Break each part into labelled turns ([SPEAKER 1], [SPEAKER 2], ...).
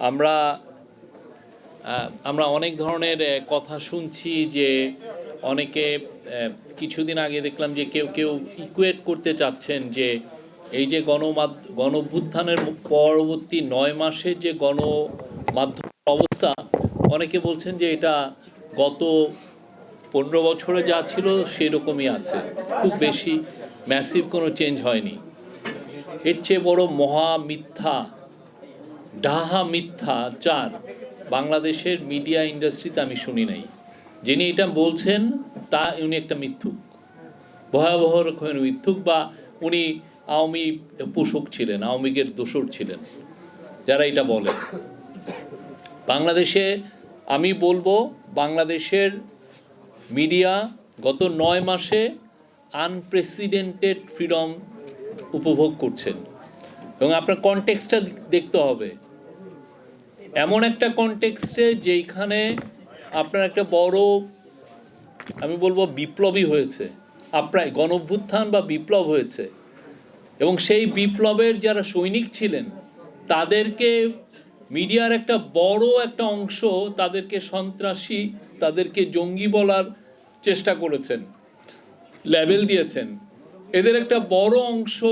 [SPEAKER 1] আমরা আমরা অনেক ধরনের কথা শুনছি যে অনেকে কিছুদিন আগে দেখলাম যে কেউ কেউ ইকুয়েট করতে চাচ্ছেন যে এই যে গণমাধ্য গণভ্যুত্থানের পরবর্তী নয় মাসের যে গণমাধ্যম অবস্থা, অনেকে বলছেন যে এটা গত পনেরো বছরে যা ছিল সেরকমই আছে। খুব বেশি ম্যাসিভ কোনো চেঞ্জ হয়নি। এর চেয়ে বড় মহা মিথ্যা ডাহা মিথ্যা চার বাংলাদেশের মিডিয়া ইন্ডাস্ট্রিতে আমি শুনি নাই। যিনি এটা বলছেন, তা উনি একটা মিথ্যুক। ভয়াবহ রকমের মিথ্যুক বা উনি আওয়ামী পোষক ছিলেন, আওয়ামী লীগের দোসর ছিলেন, যারা এটা বলেন বাংলাদেশে আমি বলব, বাংলাদেশের মিডিয়া গত নয় মাসে আনপ্রেসিডেন্টেড ফ্রিডম উপভোগ করছেন। এবং আপনার কনটেক্সটটা দেখতে হবে। এমন একটা কনটেক্সটে যেইখানে আপনার একটা বড়, আমি বলব বিপ্লবী হয়েছে আপনার গণভ্যুত্থান বা বিপ্লব হয়েছে। এবং সেই বিপ্লবের যারা সৈনিক ছিলেন, তাদেরকে মিডিয়ার একটা বড় একটা অংশ তাদেরকে সন্ত্রাসী, তাদেরকে জঙ্গি বলার চেষ্টা করেছেন লেভেল দিয়েছেন। এদের একটা বড় অংশ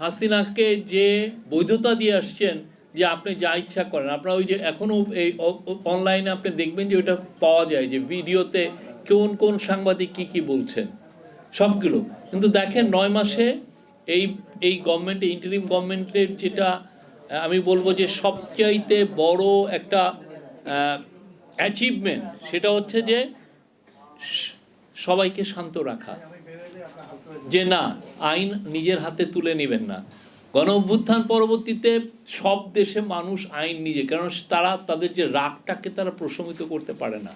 [SPEAKER 1] হাসিনাকে যে বৈধতা দিয়ে আসছেন যে আপনি যা ইচ্ছা করেন। আপনার ওই যে এখনও এই অনলাইনে আপনি দেখবেন যে ওটা পাওয়া যায় যে ভিডিওতে কোন কোন সাংবাদিক কি কি বলছেন। সবগুলো। কিন্তু দেখেন নয় মাসে এই এই গভর্নমেন্ট ইন্টারিম গভর্নমেন্টের যেটা আমি বলব যে সবচাইতে বড় একটা অ্যাচিভমেন্ট সেটা হচ্ছে যে সবাইকে শান্ত রাখা। যে না, আইন নিজের হাতে তুলে নেবেন না। গণ অভ্যুত্থান পরবর্তীতে সব দেশে মানুষ আইন নিজে কারণ তারা তাদের যে রাগটাকে তারা প্রশমিত করতে পারে না।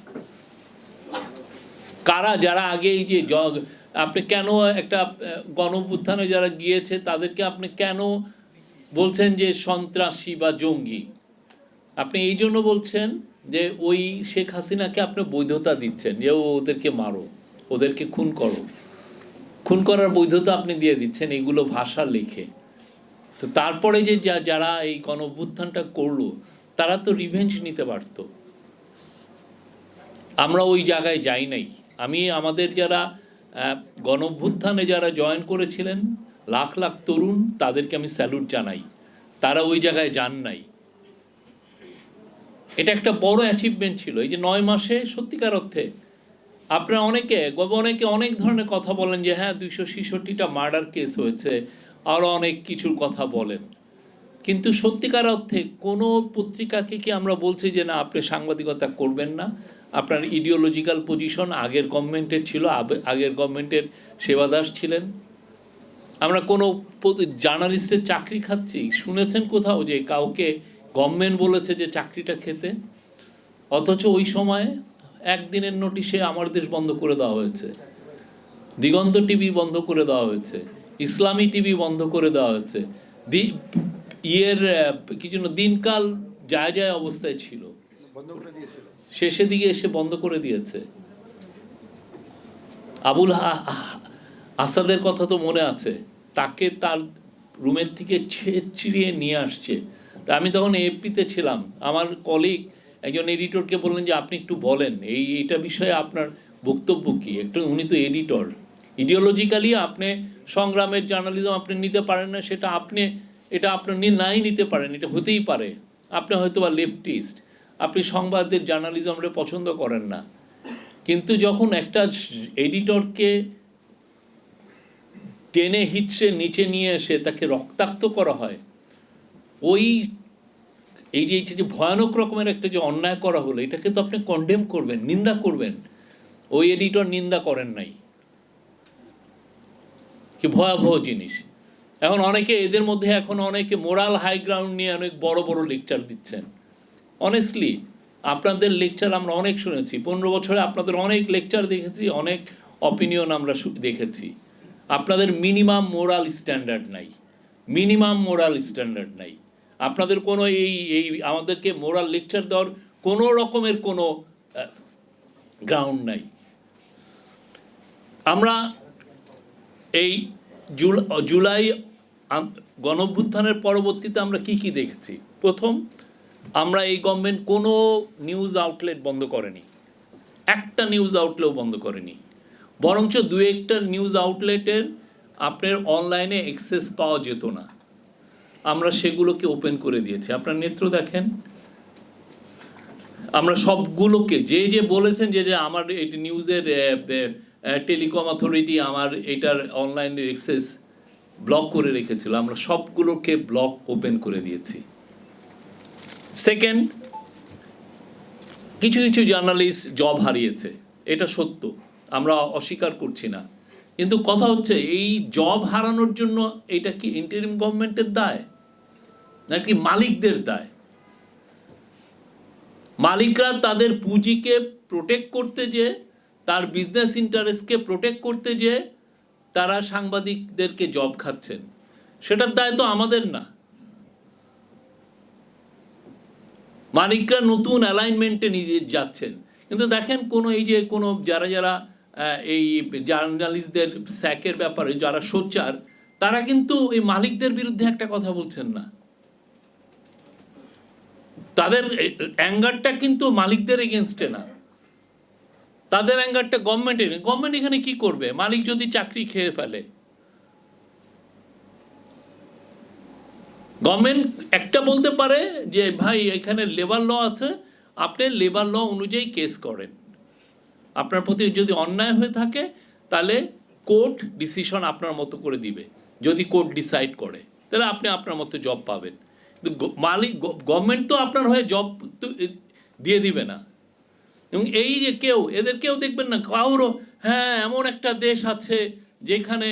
[SPEAKER 1] কারা যারা আগে এই যে আপনি কেন একটা গণ অভ্যুত্থানে যারা গিয়েছে, তাদেরকে আপনি কেন বলছেন যে সন্ত্রাসী বা জঙ্গি? আপনি এই জন্য বলছেন যে ওই শেখ হাসিনাকে আপনি বৈধতা দিচ্ছেন যে ওদেরকে মারো, ওদেরকে খুন করো। খুন করার বৈধতা আপনি দিয়ে দিচ্ছেন, এগুলো ভাষা লিখে। তো তারপরে যে যা- যারা এই গণভ্যুত্থানটা করল তারা তো রিভেঞ্জ নিতে পারত। আমরা ওই জায়গায় যাই নাই। আমি আমাদের যারা আহ, গণভ্যুত্থানে যারা জয়েন করেছিলেন লাখ লাখ তরুণ তাদেরকে আমি স্যালুট জানাই। তারা ওই জায়গায় যান নাই। এটা একটা বড় অ্যাচিভমেন্ট ছিল। এই যে নয় মাসে সত্যিকার অর্থে আপনারা অনেকে অনেকে অনেক ধরনের কথা বলেন যে হ্যাঁ দুইশো ছেষট্টিটা মার্ডার কেস হয়েছে আরও অনেক কিছুর কথা বলেন। কিন্তু সত্যিকার অর্থে কোনো পত্রিকাকে কি আমরা বলছি যে না, আপনি সাংবাদিকতা করবেন না? আপনার ইডিওলজিক্যাল পজিশন আগের গভর্নমেন্টের ছিল আগের গভর্নমেন্টের সেবাদাস ছিলেন। আমরা কোনো জার্নালিস্টের চাকরি খাচ্ছি? শুনেছেন কোথাও যে কাউকে গভর্নমেন্ট বলেছে যে চাকরিটা খেতে? অথচ ওই সময়ে একদিনের নোটিশে আমার দেশ বন্ধ করে দেওয়া হয়েছে। দিগন্ত টিভি বন্ধ করে দেওয়া হয়েছে। ইসলামী টিভি বন্ধ করে দেওয়া হয়েছে। দি- ইয়ের কি যেন দিনকাল যায় যায় অবস্থায় ছিল। শেষের দিকে এসে বন্ধ করে দিয়েছে। আবুল আসাদের কথা তো মনে আছে। তাকে তার রুমের থেকে ছে- চিড়িয়ে নিয়ে আসছে। তা আমি তখন এপিতে ছিলাম। আমার কলিগ একজন এডিটরকে বললেন যে আপনি একটু বলেন এই এইটা বিষয়ে আপনার বক্তব্য কী? একটু উনি তো এডিটর ইডিওলজিক্যালি আপনি সংগ্রামের জার্নালিজম আপনি নিতে পারেন না, সেটা আপনি, এটা আপনার নি- নাই নিতে পারেন, এটা হতেই পারে। আপনি হয়তো বা লেফটিস্ট আপনি সংবাদের জার্নালিজমটা পছন্দ করেন না। কিন্তু যখন একটা এডিটরকে টেনে হিচড়ে নিচে নিয়ে এসে তাকে রক্তাক্ত করা হয়, ওই এই যে যে ভয়ানক রকমের একটা যে অন্যায় করা হলো, এটাকে তো আপনি কন্ডেম করবেন, নিন্দা করবেন। ওই এডিটর নিন্দা করেন নাই। কি ভয়াবহ জিনিস। এখন অনেকে এদের মধ্যে এখন অনেকে মোরাল হাই গ্রাউন্ড নিয়ে অনেক বড় বড় লেকচার দিচ্ছেন। অনেস্টলি আপনাদের লেকচার আমরা অনেক শুনেছি। পনেরো বছরে আপনাদের অনেক লেকচার দেখেছি, অনেক অপিনিয়ন আমরা দেখেছি। আপনাদের মিনিমাম মোরাল স্ট্যান্ডার্ড নাই। মিনিমাম মোরাল স্ট্যান্ডার্ড নাই। আপনাদের কোনো এই এই আমাদেরকে মোরাল লেকচার দেওয়ার কোনো রকমের কোনো গ্রাউন্ড নাই। আমরা এই জুল- জুলাই গণভ্যুত্থানের পরবর্তীতে আমরা কি কি দেখেছি? প্রথম, আমরা এই গভর্নমেন্ট কোনো নিউজ আউটলেট বন্ধ করেনি। একটা নিউজ আউটলেটও বন্ধ করেনি। বরঞ্চ দু একটা নিউজ আউটলেটের আপনার অনলাইনে অ্যাক্সেস পাওয়া যেত না। আমরা সেগুলোকে ওপেন করে দিয়েছি। আপনার নেত্র দেখেন। আমরা সবগুলোকে, যে যে বলেছেন যে যে আমার এটি নিউজের টেলিকম অথরিটি আমার এটার অনলাইন অ্যাক্সেস ব্লক করে রেখেছিল। আমরা সবগুলোকে ব্লক ওপেন করে দিয়েছি। সেকেন্ড কিছু কিছু জার্নালিস্ট জব হারিয়েছে। এটা সত্য, আমরা অস্বীকার করছি না। কিন্তু কথা হচ্ছে, এই জব হারানোর জন্য এটা কি ইন্টারিম গভর্নমেন্টের দায়? নাকি মালিকদের দায়? মালিকরা তাদের পুঁজিকে প্রোটেক্ট করতে যে তার বিজনেস ইন্টারেস্টকে প্রোটেক্ট করতে যে তারা সাংবাদিকদেরকে জব খাচ্ছেন। সেটার দায় তো আমাদের না। মালিকরা নতুন অ্যালাইনমেন্টে নিয়ে যাচ্ছেন। কিন্তু দেখেন কোনো এই যে কোনো যারা যারা এই জার্নালিস্টদের স্যাকের ব্যাপারে যারা সোচ্চার, তারা কিন্তু এই মালিকদের বিরুদ্ধে একটা কথা বলছেন না। তাদের অ্যাঙ্গারটা কিন্তু মালিকদের এগেনস্টে না। তাদের অ্যাঙ্গারটা গভর্নমেন্টের গভর্নমেন্ট এখানে কি করবে? মালিক যদি চাকরি খেয়ে ফেলে। গভর্নমেন্ট একটা বলতে পারে যে, ভাই, এখানে লেবার ল আছে। আপনি লেবার ল অনুযায়ী কেস করেন। আপনার প্রতি যদি অন্যায় হয়ে থাকে, তাহলে কোর্ট ডিসিশন আপনার মতো করে দিবে। যদি কোর্ট ডিসাইড করে, তাহলে আপনি আপনার মতো জব পাবেন। মালিক গভর্নমেন্ট তো আপনার হয়ে জব দিয়ে দিবে না। এবং এই যে কেউ এদের কেউ দেখবেন না, কারও হ্যাঁ এমন একটা দেশ আছে যেখানে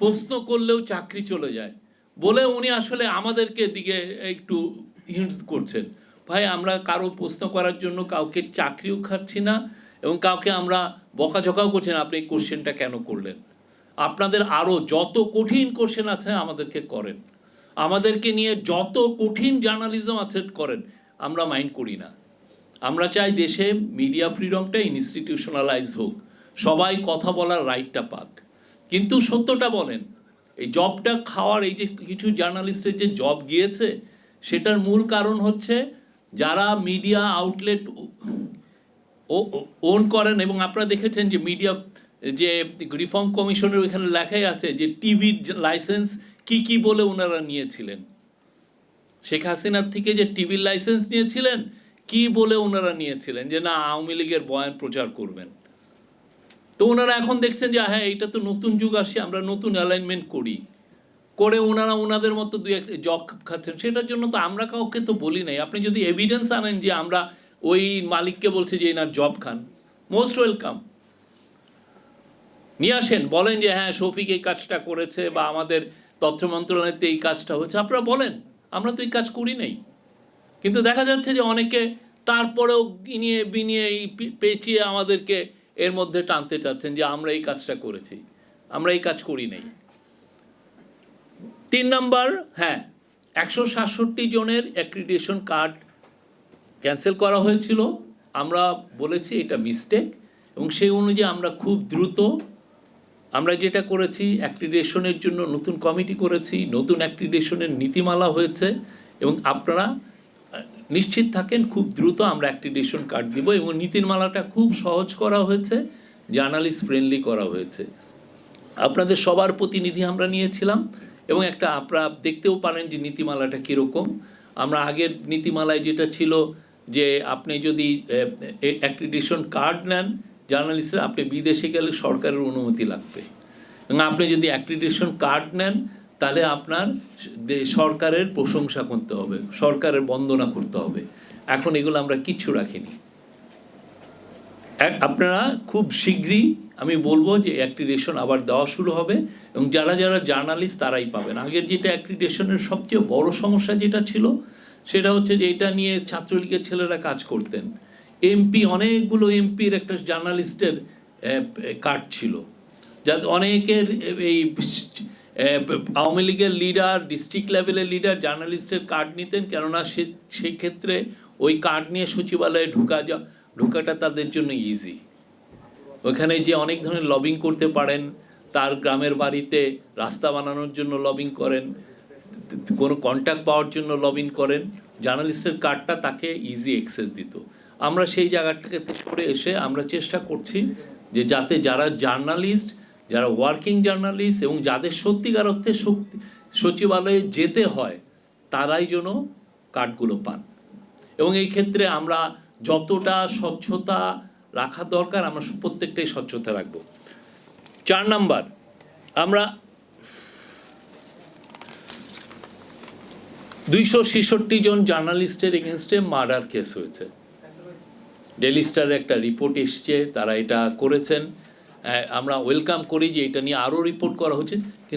[SPEAKER 1] প্রশ্ন করলেও চাকরি চলে যায়। বলে উনি আসলে আমাদেরকে দিকে একটু হিন্টস করছেন। ভাই, আমরা কারও প্রশ্ন করার জন্য কাউকে চাকরিও খাচ্ছি না এবং কাউকে আমরা বকাঝকাও করছি না। আপনি এই কোশ্চেনটা কেন করলেন? আপনাদের আরও যত কঠিন কোশ্চেন আছে আমাদেরকে করেন। আমাদেরকে নিয়ে যত কঠিন জার্নালিজম আছে করেন। আমরা মাইন্ড করি না। আমরা চাই দেশে মিডিয়া ফ্রিডমটা ইনস্টিটিউশনালাইজ হোক। সবাই কথা বলার রাইটটা পাক। কিন্তু সত্যটা বলেন, এই জবটা খাওয়ার এই যে কিছু জার্নালিস্টের যে জব গিয়েছে, সেটার মূল কারণ হচ্ছে যারা মিডিয়া আউটলেট ওন করেন এবং আপনারা দেখেছেন যে মিডিয়া যে রিফর্ম কমিশনের ওইখানে লেখাই আছে যে টিভির লাইসেন্স কি কি বলে ওনারা নিয়েছিলেন। শেখ হাসিনার থেকে যে টিভির লাইসেন্স নিয়েছিলেন কি বলে ওনারা নিয়েছিলেন? যে না, আওয়ামী লীগের বয়ান প্রচার করবেন। তো ওনারা এখন দেখছেন যে হ্যাঁ এটা তো নতুন যুগ আসছে আমরা নতুন অ্যালাইনমেন্ট করি। করে ওনারা ওনাদের মতো দুই এক জব খাচ্ছেন। সেটার জন্য তো আমরা কাউকে তো বলি নাই। আপনি যদি এভিডেন্স আনেন যে আমরা ওই মালিককে বলছি যে এনার জব খান মোস্ট ওয়েলকাম নিয়ে আসেন, বলেন যে হ্যাঁ শফিক এই কাজটা করেছে বা আমাদের তথ্য মন্ত্রণালয়তে এই কাজটা হচ্ছে আপনারা বলেন, আমরা তো এই কাজ করি নাই। কিন্তু দেখা যাচ্ছে যে অনেকে তারপরেও গিনিয়ে বিনিয়ে এই পেঁচিয়ে আমাদেরকে এর মধ্যে টানতে চাচ্ছেন যে আমরা এই কাজটা করেছি, আমরা এই কাজ করি নাই। তিন নম্বর হ্যাঁ একশো সাতষট্টি জনের অ্যাক্রিডিয়েশন কার্ড ক্যান্সেল করা হয়েছিল। আমরা বলেছি এটা মিস্টেক এবং সেই অনুযায়ী আমরা খুব দ্রুত আমরা যেটা করেছি অ্যাক্রিডেশনের জন্য নতুন কমিটি করেছি, নতুন অ্যাক্রিডেশনের নীতিমালা হয়েছে এবং আপনারা নিশ্চিত থাকেন, খুব দ্রুত আমরা অ্যাক্রিডেশন কার্ড দিব এবং নীতিমালাটা খুব সহজ করা হয়েছে, জার্নালিস্ট ফ্রেন্ডলি করা হয়েছে। আপনাদের সবার প্রতিনিধি আমরা নিয়েছিলাম এবং একটা আপনারা দেখতেও পারেন যে নীতিমালাটা কীরকম। আমরা আগের নীতিমালায় যেটা ছিল যে আপনি যদি অ্যাক্রিডিশন কার্ড নেন, জার্নালিস্টরা, আপনি বিদেশে গেলে সরকারের অনুমতি লাগবে। এবং আপনি যদি অ্যাক্রিডিশন কার্ড নেন তাহলে আপনার সরকারের প্রশংসা করতে হবে, সরকারের বন্দনা করতে হবে। এখন এগুলো আমরা কিচ্ছু রাখিনি। আপনারা খুব শীঘ্রই, আমি বলব যে অ্যাক্রিডেশন আবার দেওয়া শুরু হবে এবং যারা যারা জার্নালিস্ট তারাই পাবেন। আগের যেটা অ্যাক্রিডেশনের সবচেয়ে বড় সমস্যা যেটা ছিল, সেটা হচ্ছে যে এটা নিয়ে ছাত্রলীগের ছেলেরা কাজ করতেন। এমপি অনেকগুলো এমপির একটা জার্নালিস্টের কার্ড ছিল। যাতে অনেকের এই আওয়ামী লীগের লিডার ডিস্ট্রিক্ট লেভেলের লিডার জার্নালিস্টের কার্ড নিতেন, কেননা সে সেই ক্ষেত্রে ওই কার্ড নিয়ে সচিবালয়ে ঢুকা যা, ঢোকাটা তাদের জন্য ইজি ওখানে যে অনেক ধরনের লবিং করতে পারেন, তার গ্রামের বাড়িতে রাস্তা বানানোর জন্য লবিং করেন কোনো কন্ট্যাক্ট পাওয়ার জন্য লবিং করেন জার্নালিস্টের কার্ডটা তাকে ইজি অ্যাক্সেস দিত। আমরা সেই জায়গাটাকে সরে এসে আমরা চেষ্টা করছি যে যাতে যারা জার্নালিস্ট যারা ওয়ার্কিং জার্নালিস্ট এবং যাদের সত্যিকার অর্থে সচিবালয়ে যেতে হয়, তারাই যেন কার্ডগুলো পান। এবং এই ক্ষেত্রে আমরা যতটা স্বচ্ছতা রাখা দরকার, আমরা প্রত্যেকটাই স্বচ্ছতা রাখব। চার নাম্বার, আমরা দুইশো ছেষট্টি জন জার্নালিস্টের এগেনস্টে মার্ডার কেস হয়েছে। ডেলি স্টারের একটা রিপোর্ট এসছে, তারা এটা করেছেন। আমরা ওয়েলকাম করি যে এটা নিয়ে আরও রিপোর্ট করা হচ্ছে। কিন্তু